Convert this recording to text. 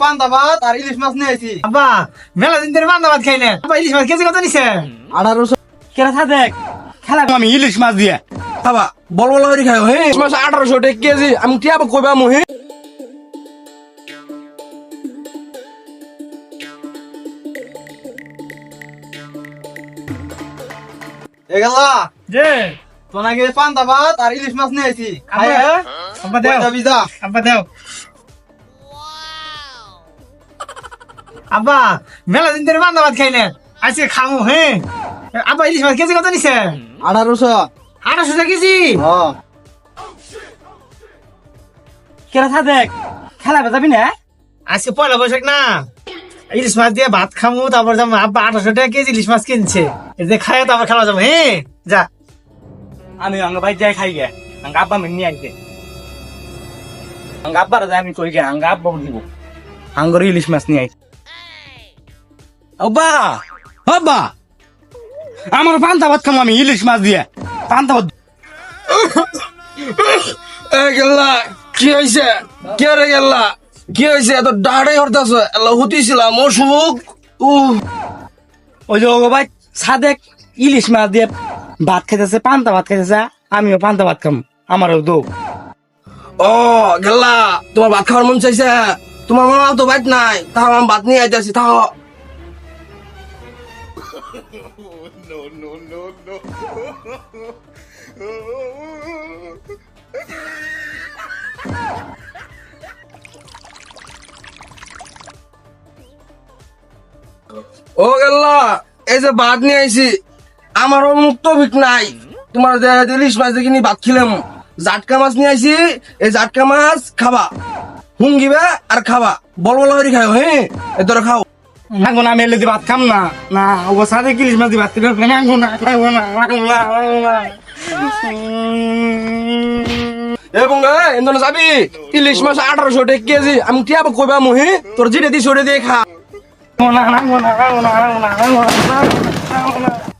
পান্তা ভাত আর ইলিশ মাছ নিয়ে আইছি। আব্বা মেলা দিন ধরে বান্দা ভাত খাই না। আব্বা ইলিশ মাছ কেজি কত নিছে? আঠারোশো। কেনা থা দেখ খেলা আমি ইলিশ মাছ দিয়ে। খাবা বল বল করে খাও হে। মাছ আঠারোশো টাকা কেজি। আমি টিয়া কইবা মুহি? এগুলা যে। তোমাকে পান্তা ভাত আর ইলিশ মাছ নিয়ে আইছি। আব্বা আব্বা দেও। আব্বা দেও। আব্বা মেলা দিন ধরে বান্দা ভাত খাই না। আজকে খামু হে। আব্বা ইলিশ মাছ কেজি কত নিছে? আঠারোশো। আঠারোশো কেজি? কেনা থা দেখ খেলা যাবি না? আজকে পয়লা বৈশাখ না। ইলিশ মাছ দিয়ে ভাত খামু তারপর যাব আব্বা আঠারোশো টাকা কেজি ইলিশ মাছ কিনছে। যে খায় তারপর খেলা যাব হ্যাঁ যা। আমি আঙ্গ ভাই যাই খাই গে। আঙ্গ আব্বা মেনে নিয়ে আইকে আঙ্গ আব্বার যাই আমি কই গে আঙ্গ আব্বা দিব আঙ্গর ইলিশ মাছ নিয়ে আই। আব্বা আব্বা। আমার পান্তা ভাত খামু আমি ইলিশ মাছ দিয়ে। পান্তা ভাত এ গেল্লা কি হইছে? কে রে গেল্লা? কি হইছে? এত ডাড়ে হরতাছ। এলা হুতিছিলাম অসুখ উহ। ওই যে ওগো ভাই সাদেক ইলিশ মাছ দিয়ে ভাত খাইতেছে পান্তা ভাত খাইতেছে আমিও পান্তা ভাত খাম আমারও দো ও গেল্লা তোমার ভাত খাওয়ার মন চাইছে? তোমার মামা তো বাইট নাই তাও আমি ভাত নিয়ে আইতাছি তাও ও গেল্লা, এই যে ভাত নিয়ে আইছি, আমারও মুক্ত ভিক নাই। তোমার ইলিশ মাছ দেখিনি, ভাত খিলাম। জাটকা মাছ নিয়ে আইছি, এই জাটকা মাছ খাবা। হুঙ্গিবে আর খাবা। বল বল করে খাও হ্যাঁ ধরে খাও। নাগো না মেলে দি দিয়ে ভাত খাম না। না অবসাদে ইলিশ মাছ দিয়ে ভাত নাগো না খাইবো না নাগো না। নাগো না এ বঙ্গা এন্দন যাবি? ইলিশ মাছ আঠারোশো টাকা কেজি। আমি টিয়া কইবা মুহি তোর জিরে দি সরে দিয়ে খা। না না না নাগো না নাগো না না।